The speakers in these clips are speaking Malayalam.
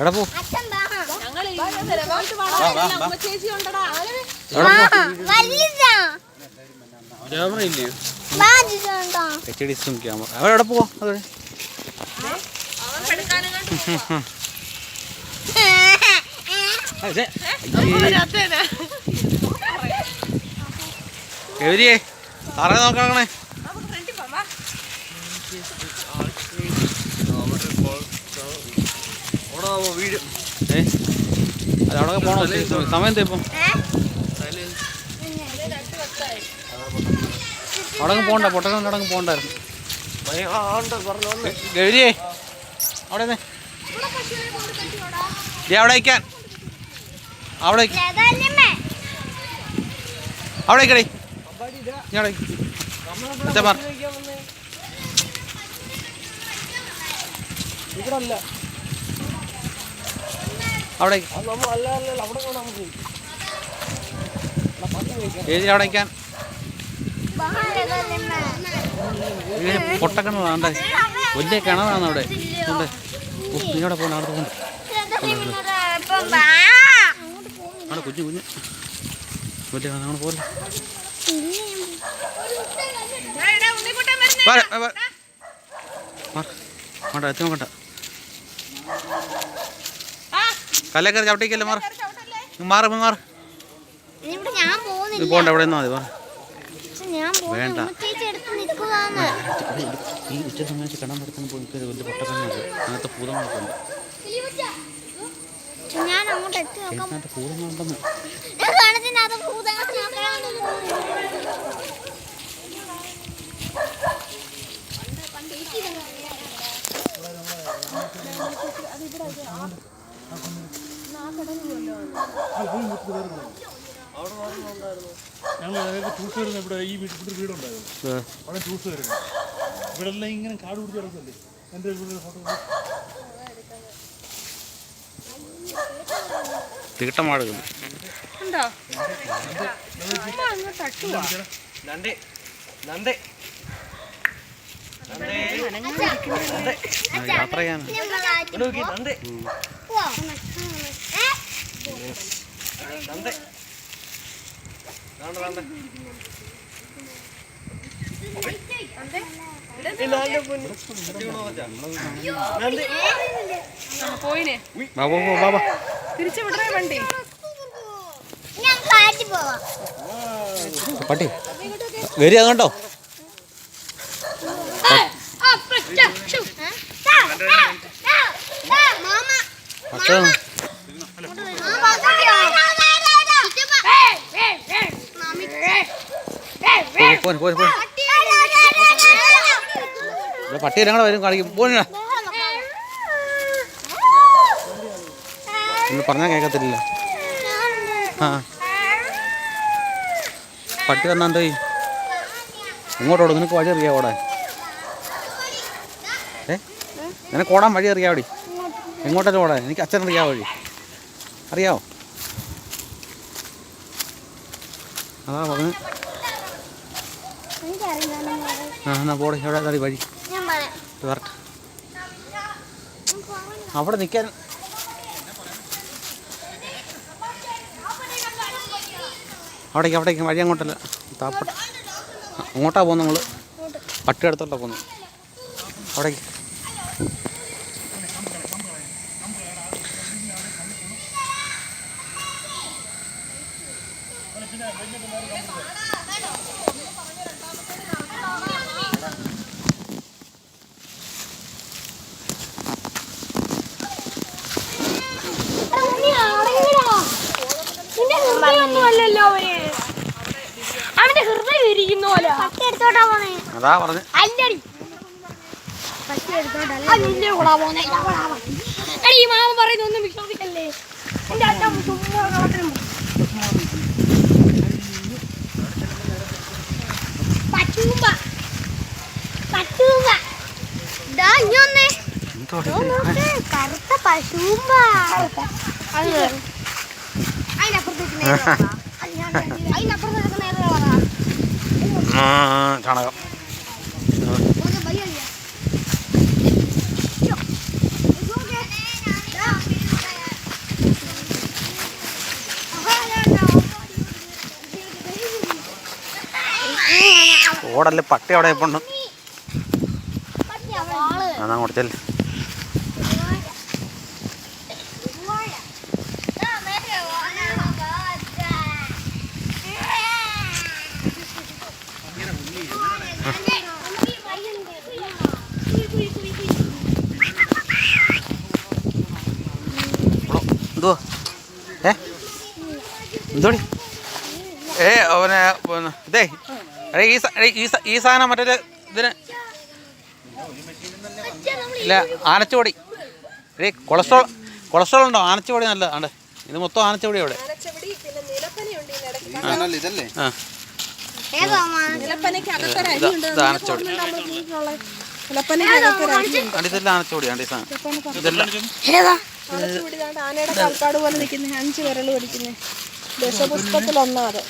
എടാ പോ. Camera ജിജോണ്ടാ. H D zoom camera. അവിടെ പോവാ സാറേ നോക്കണേ ഏ? അത് അവിടെ പോണോ. സമയം എന്താ ഇപ്പം? അവിടെ പോണ്ട പൊട്ടക്കം അവിടെ പോണ്ടായിരുന്നു. ഗൗരിയേ അവിടെ അവിടെ വയ്ക്കാൻ അവിടെ. അവിടെ വയ്ക്കടേ നീ അവിടെ വയ്ക്ക്. അച്ഛൻ മാറ്. അവിടെ. ഏതിൽ അവിടെ വലിയ കിണറാണ് അവിടെ. ഉണ്ട് നീ അവിടെ പോകണം അവിടെ കുഞ്ഞു കുഞ്ഞു. വലിയ അങ്ങനെ പോലെ വേണ്ട എത്തി നോക്കണ്ട കല്ലേക്കറി ചവിട്ടിക്കല്ലേ മാറ? മാറ് മാറ്. ഇത് പോണ്ട എവിടെ നിന്നാ മതി മാറ് ഞാൻ വേണ്ട. ഈ ഉച്ച സമയത്ത് കിണർ നടത്താൻ പോയി വലിയ പൊട്ടക്കണ്ണുണ്ട് അങ്ങനത്തെ പൂതങ്ങളൊക്കെ ഉണ്ട്. ഞാൻ അങ്ങോട്ട് എത്തി നോക്കാം. പൂതങ്ങളുണ്ടെന്ന്. ഞങ്ങൾ അതായത് ടൂസ് വരുന്ന ഇവിടെ ഈ വീട്ടിൽ വീടുണ്ടായിരുന്നു അവിടെ ടൂസ് വരുന്നത് ഇവിടെ എല്ലാം ഇങ്ങനെ കാട് പിടിച്ച് കിടക്കല്ലേ എന്റെ ഇവിടെ ഫോട്ടോ തീട്ടമാടുകൾ ഉണ്ടോ യാത്ര ചെയ്യാൻ പോയിനെ തിരിച്ചു വിടറേ വണ്ടി. പട്ടി വരി അതുകൊണ്ടോ മാമ പട്ടി ഞങ്ങളെ വരും കാണിക്കും. പോനാ ഒന്ന് പറഞ്ഞാൽ കേൾക്കത്തില്ല പട്ടി വന്നാ എന്തോ ഇങ്ങോട്ടോട് നിനക്ക് വഴി അറിയാം ഓടാൻ ഏ? നിനക്ക് ഓടാൻ വഴി അറിയാവടി? എങ്ങോട്ടല്ലേ ഓടാൻ? എനിക്ക് അച്ഛൻ അറിയാ വഴി. അറിയാവോ? അതാ പറഞ്ഞു. ആ എന്നാ പോടെ. എവിടെ? തടി വഴി. വരട്ടെ. അവിടെ നിൽക്കാൻ അവിടേക്ക് അവിടേക്ക്. വഴി അങ്ങോട്ടല്ല. താപ്പട്ട അങ്ങോട്ടാണ് അങ്ങോട്ടാ പോകുന്നത് നമ്മൾ പട്ടി അടുത്തോട്ടാണ് പോകുന്നത് അവിടേക്ക്. അവന്റെ ഹൃദയം ഇരിക്കുന്ന പോലെ എടുത്തോട്ടാ പോണേ അതാ പറഞ്ഞു. അല്ലടി ഈ മാമ പറയുന്ന ഒന്നും വിശ്വസിക്കല്ലേ എന്റെ അച്ഛൻ ചുമ്മാ പട്ടൂമ്പ. പച്ചൂമ്പ ദാ ഇഞ്ഞി വന്നേ. കറുത്ത പശൂമ്പ അത് അതിനപ്പുറത്തേക്ക്. അതിനപ്പുറത്തേക്ക് നേരെ ചാണകം ഓക്കെ, ബൈ അളിയാ. യ്യോ. ഇതൊക്കെ ഓടല്ലേ? പട്ടി അവിടെ ഇപ്പം അതാ കൊടുത്തല്ലേ എന്തുവാ? ഏ? എന്തോടി ഏ അവനെ ഇതേ ഈ ഈ സാധനം മറ്റൊരു ഇതിന് ഇല്ല ആനച്ചുപൊടി എടേ കൊളസ്ട്രോൾ കൊളസ്ട്രോൾ ഉണ്ടോ? ആനച്ചുപൊടി നല്ല ആണ് ഇത് മൊത്തം ആനച്ചുപൊടി അവിടെ ഇതല്ലേ? ആ. നിലപ്പനയ്ക്ക് അകത്തൊരു ഇത് അരിയുണ്ട്. ഇത് ആനച്ചുപൊടി നിലപ്പനയ്ക്ക് അകത്തൊരു ആണ്ട് ഇതെല്ലാം ആനച്ചുപൊടി ആണ്ട് ഈ സാധനം ഇതെല്ലാം ആനയുടെ കാൽപ്പാട് പോലെ നിൽക്കുന്ന. അഞ്ച് വിരൽ പിടിക്കുന്നത് അത് നല്ലതാ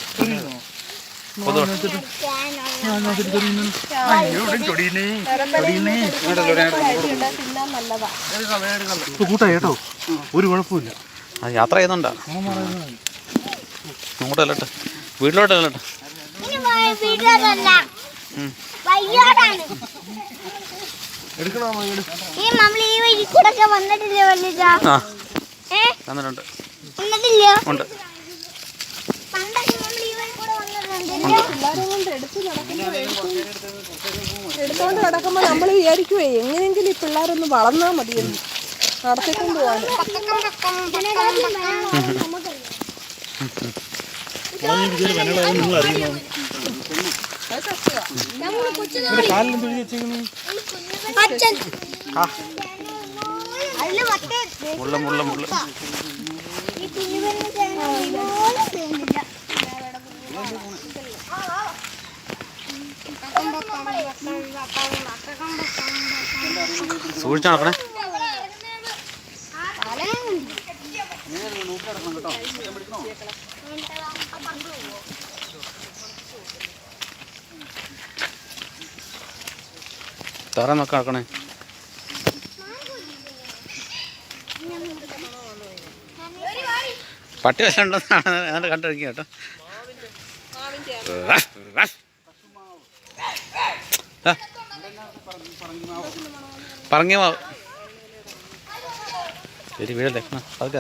കൂട്ടായി കേട്ടോ ഒരു കുഴപ്പമില്ല. യാത്ര ചെയ്യുന്നുണ്ടോ? വീട്ടുകാരല്ല വയ്യാടാണ്. ഈ നമ്മൾ ഈ വഴി കൂടെ ഒക്കെ വന്നിട്ടില്ലേ വല്ലിച്ച ആ ഏ തന്നിട്ടുണ്ട് വന്നിട്ടില്ല ഉണ്ട് പണ്ടൊക്കെ നമ്മൾ ഈ വഴി കൂടെ വന്നിട്ടുണ്ട് പിള്ളേരെ കൊണ്ട് എടുത്ത് നടക്കുമ്പോൾ എടുത്തോണ്ട് കിടക്കുമ്പോ നമ്മൾ വിചാരിക്കുവേ എങ്ങനെയെങ്കിലും ഈ പിള്ളേരൊന്ന് വളർന്നാ മതിയെന്ന്. നടത്തിക്കൊണ്ട് മറ്റേ മുള്ള മുള്ള മുള്ള ഈ കുഞ്ഞുപെണ്ണ് തേങ്ങ ഇതുപോലെ തേങ്ങില്ല സൂക്ഷിച്ച് നടക്കണേ. തറ നോക്കി നടക്കണേ. പട്ടി ഉണ്ടെന്നാണ് ഏതാണ്ട് കണ്ടിരിക്കുക കേട്ടോ. ആ. പറങ്ങിയ മാവ്. ശരി വീഴല്ലേ ആ, അതൊക്കെ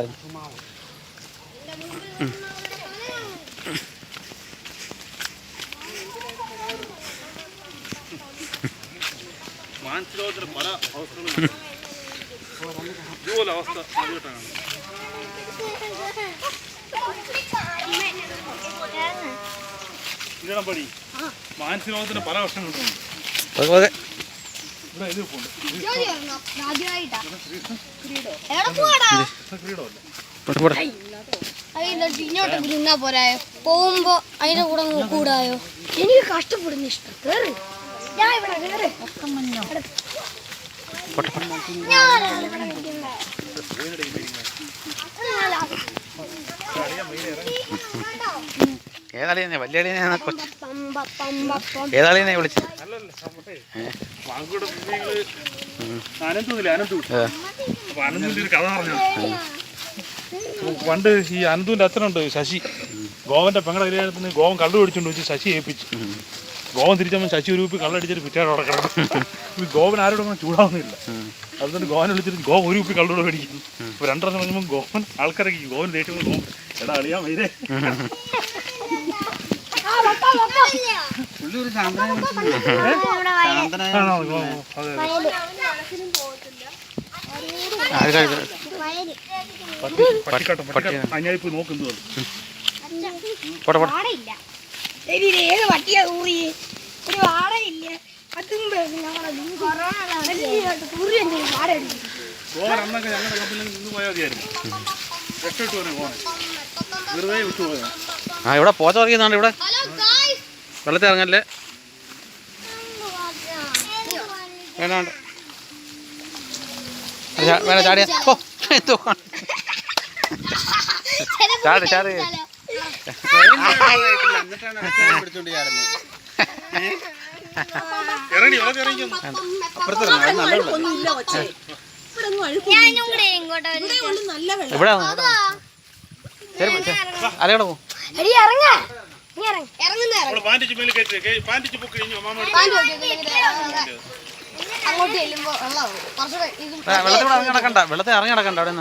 മാനസികത്തിന് പല അവസ്ഥകളും ഇതുപോലെ അവസ്ഥ ആദ്യമായിട്ടാണ് പടി. പല അതൊക്കെ ഇവിടെ ഇത് പോണ്ട്. ഇങ്ങോട്ട് പോരായോ? പോകുമ്പോ അതിന്റെ കൂടെ കൂടായോ? എനിക്ക് കഷ്ടപ്പെടുന്ന ഇഷ്ടം. കേറ്. ഞാൻ ഇവിടെ കേറ്. വലിയ അളിയാ കൊച്ചു. ഏതാളിനെ വിളിച്ചത് പണ്ട് ഈ അനന്തുവിന്റെ അച്ഛനുണ്ട് ശശി. ഗോവന്റെ പെങ്ങളുടെ കല്യാണത്തിന് ഗോവൻ കള്ളു പിടിച്ചോണ്ട് വെച്ച് ശശി ഏൽപ്പിച്ചു. ഗോവൻ തിരിച്ചപ്പോൾ ശശി ഒരു കുപ്പി കള്ളടിച്ചിട്ട് പിറ്റേ ഉടക്കണം ഈ ഗോവൻ ആരോടും അങ്ങനെ ചൂടാവുന്നില്ല. അതുകൊണ്ട് ഗോവൻ വിളിച്ചിട്ട് ഗോവൻ ഒരു ഉപ്പി പിടിക്കും ഇപ്പൊ രണ്ടെണ്ണം കഴിഞ്ഞപ്പോൾ ഗോവൻ ആൾക്കാരൊക്കെ ഗോവൻ ദേഷ്യം ഗോവൻ എടാ അളിയാ വൈരേ ആണോ ഗോവൻ അതെ അതെ ആര് കഴിക്കും വയൽ. പട്ടി പട്ടിക്കാട്ടം പട്ടിക്കാട്ടം ഞാൻ പോയി നോക്കുന്നു പോട്ടെ പോട്ടെ വാടയില്ല ശരി ഏത് പട്ടിയാ ഊറി ഒരു വാടയില്ല അതും ഊറി വാടയില്ല ഗോവൻ അന്നൊക്കെ ഞങ്ങളുടെ കമ്പനിയിൽ നിന്ന് പോയാൽ മതിയായിരുന്നു രക്ഷപ്പെട്ടു പോനെ ഗോവൻ വെറുതെ വിട്ടു പോയത് ആ ഇവിടെ പോച്ച പറയുന്നതാണ് ഇവിടെ വെള്ളത്തിൽ ഇറങ്ങല്ലേ? വേണ്ട വേണ്ട. ചാടിയ. ഓ എന്തോ കാണും. ചാട് ചാട്. ഇവിടെ പോ. വെള്ളത്തിൽ ഇറങ്ങി നടക്കണ്ട. വെള്ളത്തിൽ ഇറങ്ങി നടക്കണ്ട അവിടെ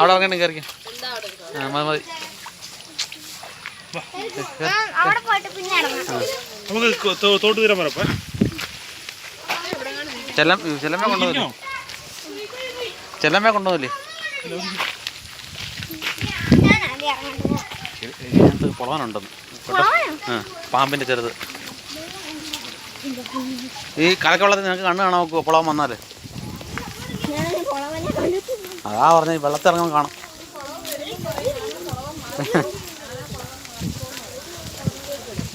അവിടെ ഇറങ്ങി കയറിക്കും മതി മതി. അവിടെ പോയിട്ട് പിന്നെ ഇറങ്ങാം. നമുക്ക് തോട്ട് തീരാൻ ചെല്ലമ്മ കൊണ്ടുപോകില്ലേ ചെല്ലമ്മ കൊണ്ടുപോകില്ലേ ഇതിനകത്ത് ആ പാമ്പിന്റെ ചെറുത് ഈ കലക്കവെള്ളത്തിൽ നിനക്ക് കണ്ണ് കാണാൻ നോക്കുമോ പൊളവൻ കണ്ടിട്ടില്ല അതാ പറഞ്ഞ വെള്ളത്തിൽ ഇറങ്ങുമ്പോൾ കാണാം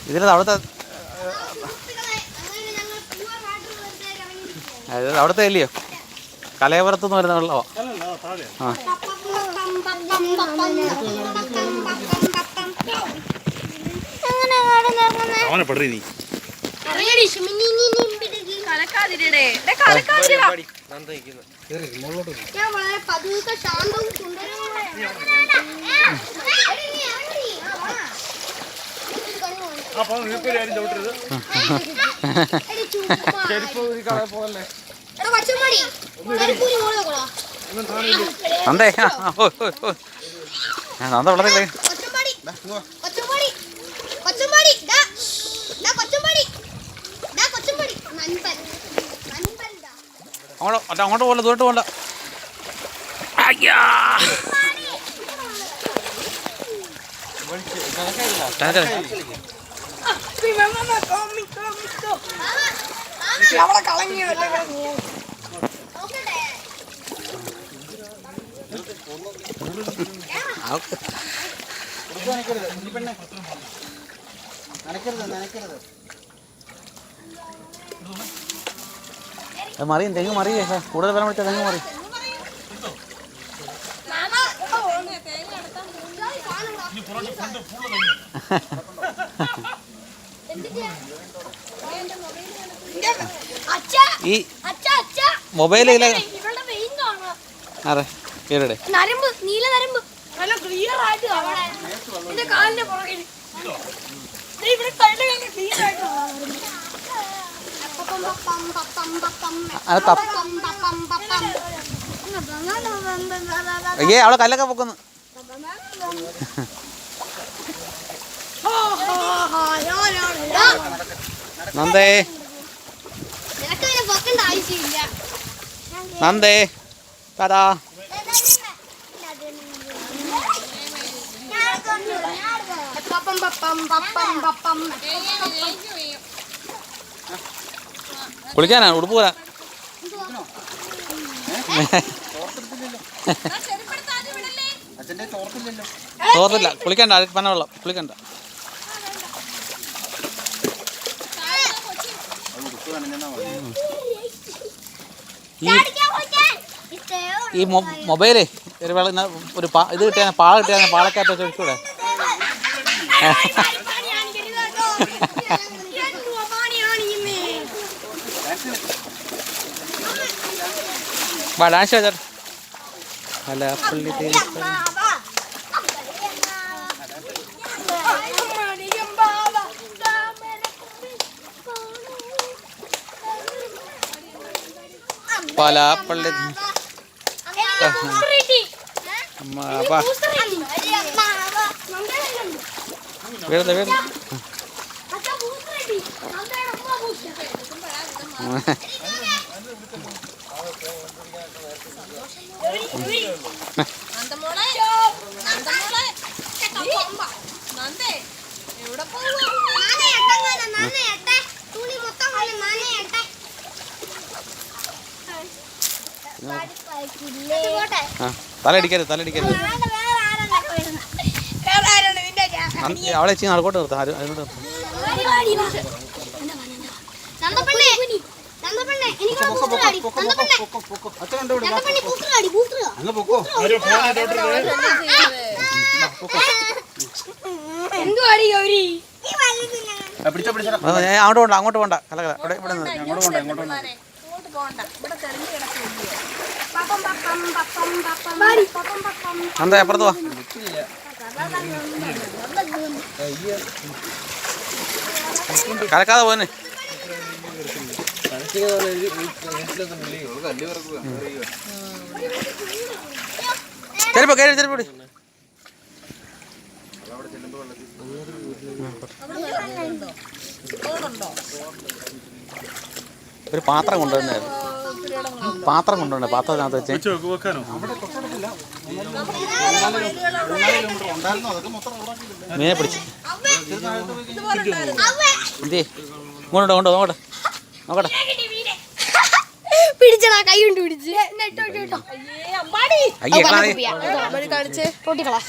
ഇതിൽ അവിടുത്തെ അവിടുത്തെ അല്ലയോ കലയപുരത്ത് നിന്ന് വരുന്ന വെള്ളമോ ആ അവനെ പെടറി നീ ഞാൻ വളരെ പതുക്കെ നന്ദേ. നന്ദ വെള്ളത്തിൽ. അങ്ങോട്ട് മറ്റേ അങ്ങോട്ട് പോലെ ദൂരോട്ട് പോകണ്ട. അയ്യാ. ചാച്ചാ. നോക്കട്ടെ. അവക്ക് അത് മറിയും തെങ്ങ് മറിയേ കൂടുതൽ വില പിടിച്ച തെങ്ങ് മറി ഈ മൊബൈലില്ല. അതെ കേടെ നരമ്പ് നീല നരമ്പ്. നല്ല ക്ലിയർ ആയിട്ട് എന്റെ കാലിന്റെ പുറകിൽ ദേ ഇവിടെ ക്ലിയർ ആയിട്ട് അയ്യേ അവളെ കല്ലൊക്കെ പൊക്കുന്നു. നന്ദേ. നന്ദേ. താതാ പപ്പം പപ്പം പപ്പം പപ്പം. കുളിക്കാനാ? ഉടുപ്പ് പോരാ. തോർത്തില്ല. കുളിക്കണ്ട പന വെള്ളം. കുളിക്കണ്ട. ഈ മൊബൈലേ ഒരു വെള്ള ഒരു പാ ഇത് കിട്ടിയാൽ പാള കിട്ടിയ പാളക്കകത്ത് ചോദിച്ചൂടെ വാ അല്ല പുള്ളി തേരി പല പള്ളി അമ്മ വാ വീഴത്തെ വീഴ ആ തലയിടിക്കരുത് തലയിടിക്കരുത് അന്ന് അവളെ ചെയ്ത് നടക്കോട്ട് നിർത്താം ആരും അതിനോട് നിർത്താം നന്ദപ്പെണ്ണേ നന്ദപ്പെണ്ണേ എനിക്ക് പൂക്കറാടി നന്ദപ്പെണ്ണേ നന്ദപ്പെണ്ണി പൂക്കറാടി പൂക്കറ തലടിക്കരുത് അവളെ ചെയ്യുന്ന എന്തുവാടി നിർത്താം ആരും അതിനോട് അങ്ങോട്ട് പോണ്ട അങ്ങോട്ട് പോണ്ട. കല കല ഇവിടെ ഇവിടെ അങ്ങോട്ട് പോണ്ട ഇവിടെ തെളിഞ്ഞ് എന്താ അപ്പുറത്ത് കലക്കാതെ പോന്നെ. ചെലപ്പോ കയറി ചെലപ്പോ ഒരു പാത്രം കൊണ്ടുവന്നായിരുന്നു. പാത്രം കൊണ്ടുണ്ട് പാത്രത്തിനകത്ത് വെച്ച്. മീനെ പിടിച്ച്. എന്തേ ഇങ്ങോട്ടോ കൊണ്ടോ നോക്കട്ടെ നോക്കട്ടെ പിടിച്ചടാ കൈ കൊണ്ട് പിടിച്ച്. പൊട്ടിക്കളാ.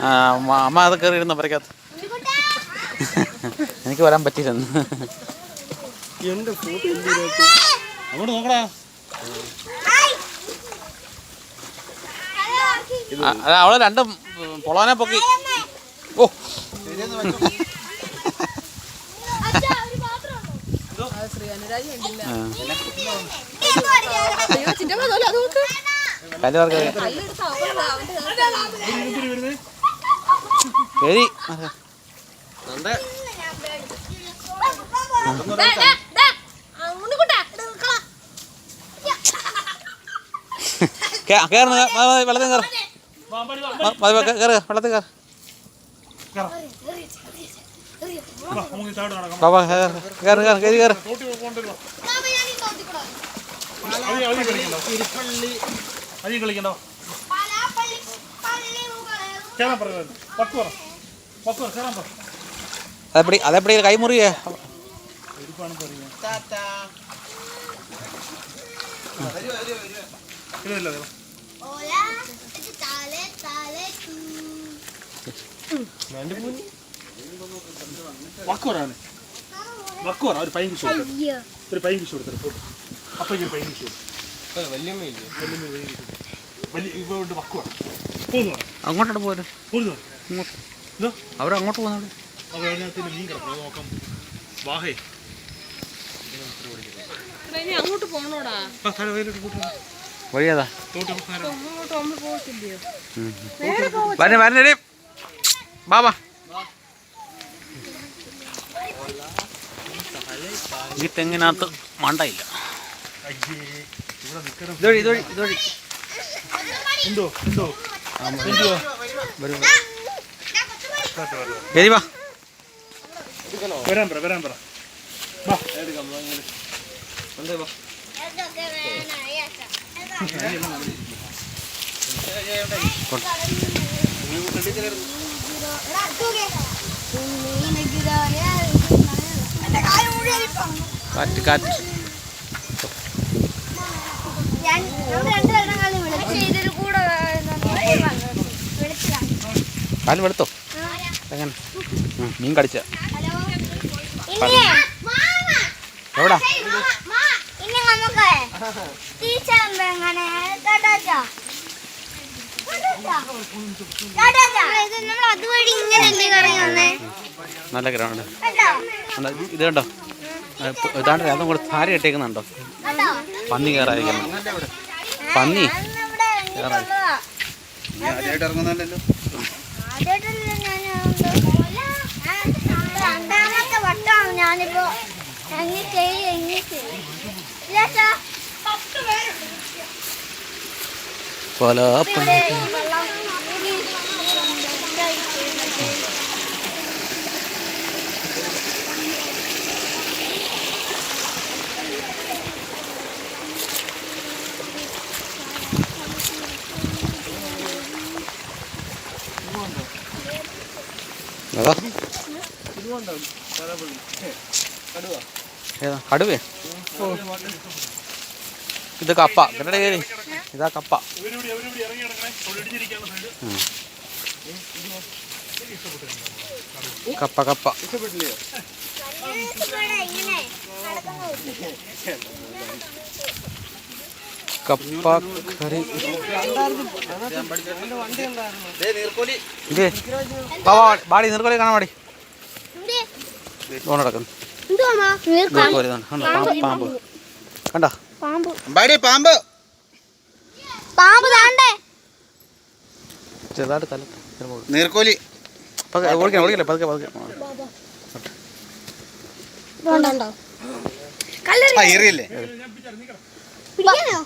ആ, അമ്മ അത് കയറി ഇരുന്ന പരക്കകത്ത് എനിക്ക് വരാൻ പറ്റിയില്ലെന്ന്. അങ്ങോട്ട് നോക്കടാ. ആ, അല്ല, അവൾ രണ്ടും പൊളവനെ പൊക്കി. ഓ. ശ്രീ. കയറുന്ന വെള്ളത്തിൽ കയറ. കയറുക വെള്ളത്തിൽ കയറ നമുക്ക് ചാട് നടക്കാം ബാബാ കയറ് കയറ് കയറ് കയറി അതി കളിക്കണ്ടോ കയറാൻ പത്ത് പറ പത്ത് പറ കയറാൻ പറ അതെപ്പടി അതെപ്പടി കൈമുറിയേ ഇതല്ല ഇത്. വക്ക് വരാണ് വക്ക് പറ ഒരു പൈൻ ഫിഷ് ഒരു പൈൻ ഫിഷ് കൊടുത്തത് ഒരു പൈൻ വലിയ പോന്നു പറ. അങ്ങോട്ട് അതിനകത്ത് മീൻ കിടക്കും. നോക്കാം. വാഹേ. അങ്ങോട്ട് പോണോടാ. വഴിയാതാ. വരണേ വരണേ ബാബാ ഈ തെങ്ങിനകത്ത് മണ്ടയില്ല അയ്യേ ഇവിടെ നിൽക്കണം ഇതുവഴി ഇതുവഴി ഇതുവഴി ഉണ്ടോ ഉണ്ടോ എന്തുവാ കാട്ട് വരാം. തെങ്ങിനകത്ത് മണ്ടയില്ല. വരാൻ പറ വരാൻ പറ. വാ. കാറ്റ് കാറ്റ് കാൽ വെളുത്തോ? എങ്ങനെ? മീൻ കടിച്ച? എവിടാ? അതുവഴി ഇങ്ങനെ കറങ്ങി വന്നേ? നല്ല ഗ്രൗണ്ട്. ഇത് കണ്ടോ? ഇതാണ്ട് അതും കൂടെ സാരി ഇട്ടേക്കുന്നുണ്ടോ പന്നി കയറായിരിക്കണം പന്നി? ഞാനിപ്പോ എങ്ങി ചെയ്യ് എങ്ങി ചെയ്യ്? പല കടുവേ? ഇത് കപ്പ. കിട്ടടെ കയറി. ഇതാ കപ്പ. കപ്പ കപ്പ. ഇഷ്ടപ്പെട്ടില്ലേ കപ്പ കറി. ബാടി നീർക്കോലി കാണാൻ പാടി പാമ്പ് പാമ്പ് കണ്ടോ പാമ്പ് ബാടി പാമ്പ് പാമ്പ്. താണ്ടേ ചെറുതായിട്ട് തല നീർക്കോലി. ഓടിക്കണം ഓടിക്കല്ലേ? പതുക്കെ പതുക്കെ. പിടിക്കാനോ?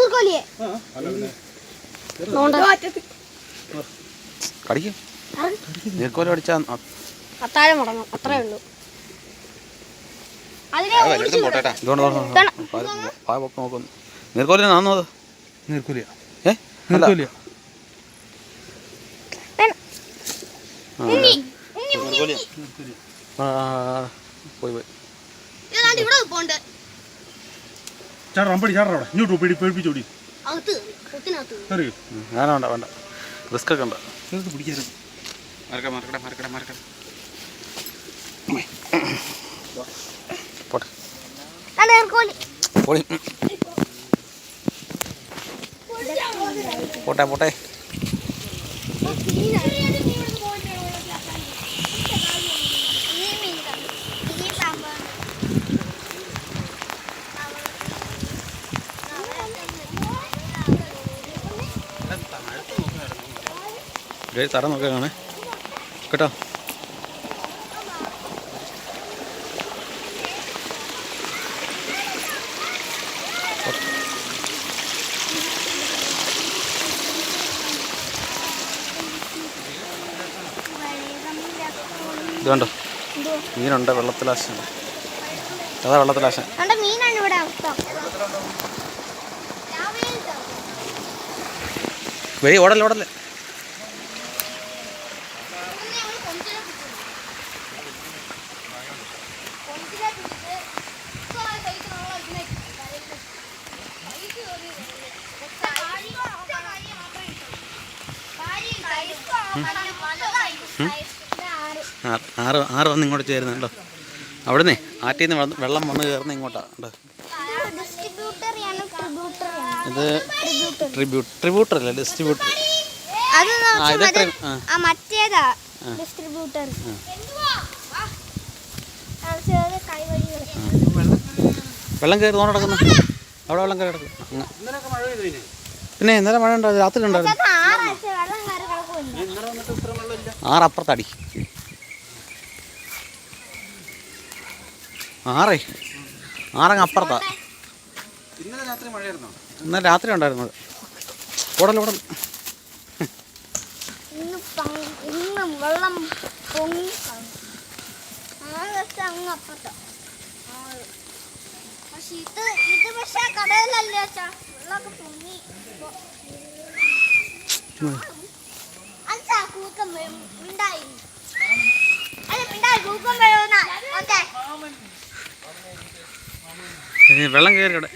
ഊർക്കോലിയെ കടിക്കും. നീർക്കോലി അടിച്ചാ അത്താഴം മുടങ്ങും അത്രേ ഉള്ളൂ. അതിനെ ആ വല്ലയിടത്തും പോട്ടെട്ടാ ഇതുകൊണ്ട് പായ പൊക്കം നോക്കുന്നു. നീർക്കോലി നാന്നോ അത്? നീർക്കൂലിയ. ഏ? നീർക്കൂലിയ. ആ, പോയി പോയി. ഇതാണ്ട് ഇവിടെ പോണ്ട് ചാടാ അമ്പടി ചാടാ അവിടെ. ഇങ്ങോട്ട് പിടി പേടിപ്പിച്ചോടി ഉം, ഞാനാ വേണ്ട വേണ്ട റിസ്ക് ഒക്കെ ഉണ്ട്. ചേർത്ത് പിടിക്കരുത് മറക്കട മറക്കട മറക്കട പോട്ടെ. പോട്ടെ ഗൈ തറ നോക്കാൻ കാണേ കേട്ടോ? ഇത് കണ്ടോ? മീനുണ്ട്? വെള്ളത്തിലാശുണ്ട് അതാ വെള്ളത്തിലാശൻ. വെയ് വെളി ഓടല്ലേ ഓടല്ലേ? ആറ് വന്ന് ഇങ്ങോട്ട് ചേരുന്നുണ്ടോ അവിടുന്ന് ആറ്റിൽ നിന്ന് വെള്ളം വന്ന് കയറുന്ന ഇങ്ങോട്ടാണ് ഇത് ട്രിബ്യൂട്ട് ട്രിബ്യൂട്ടർ അല്ല? ഡിസ്ട്രിബ്യൂട്ടർ മറ്റേതാ ഡിസ്ട്രിബ്യൂട്ടർ വെള്ളം കയറി കിടക്കുന്നു അവിടെ വെള്ളം കയറി കിടക്കുന്നു. പിന്നെ ഇന്നലെ മഴ ഉണ്ടായിരുന്നു. രാത്രി ഉണ്ടായിരുന്നു ആറാഴ്ച വെള്ളം കയറി കിടക്കുമല്ലോ ആറ്. ആറങ്ങ് അപ്പുറത്താ. ഇന്നലെ രാത്രി മഴയായിരുന്നോ? ഇന്നലെ രാത്രി ഉണ്ടായിരുന്നു മഴ ഓടല്ല ഓടൽ ഇന്ന് വെള്ളം പൊങ്ങി ആകെ അങ്ങ് അപ്പുറത്ത. പക്ഷെ ഇത് ഇത് പക്ഷെ കടയിലല്ലേ അച്ഛാ. വെള്ളമൊക്കെ പൊങ്ങി. അച്ഛാ കൂക്കം വീഴും. മിണ്ടായി. അല്ല കൂക്കം ഓക്കെ. വെള്ളം കയറി ഇവിടെ.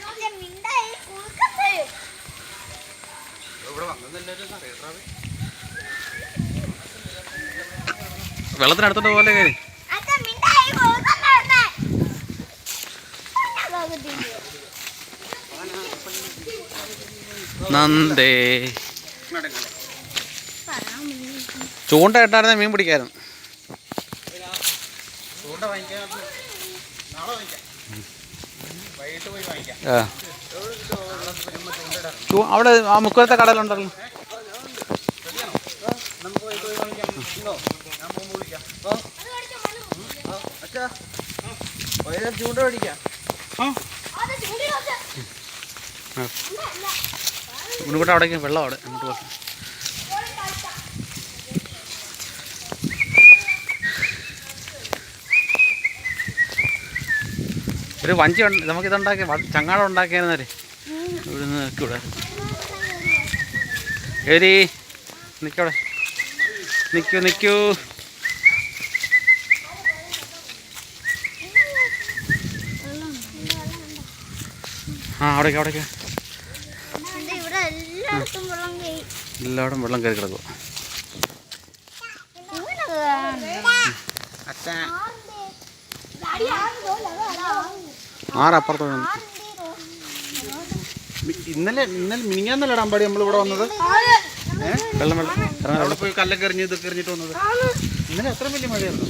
വെള്ളത്തിനടുത്തോട്ട് പോലെ കയറി. നന്ദേ. ചൂണ്ട ഇട്ടായിരുന്നെ മീൻ പിടിക്കായിരുന്നു. അവിടെ ആ മുക്കുവത്തെ കടലുണ്ടല്ലോ ചൂണ്ട അവിടേക്ക് വെള്ളം അവിടെ ഒരു വഞ്ചി നമുക്കിതുണ്ടാക്കി ചങ്ങാടം ഇവിടെ ഇവിടുന്ന് നിൽക്കൂടെ. ഏരി നിൽക്കവിടെ നിൽക്കൂ നിൽക്കൂ ആ അവിടേക്ക് അവിടേക്ക്. എല്ലായിടത്തും വെള്ളം കയറി കിടക്കും. ആറപ്പുറത്ത് മി- ഇന്നലെ ഇന്നലെ മിനിങ്ങാന്നല്ല അമ്പാടി നമ്മൾ ഇവിടെ വന്നത് ഏഹ് വെള്ളം വെള്ളം. അവിടെ പോയി കല്ലൊക്കെ എറിഞ്ഞ് ഇതൊക്കെ എറിഞ്ഞിട്ട് വന്നത്. ഇന്നലെ അത്ര വലിയ മഴയായിരുന്നു.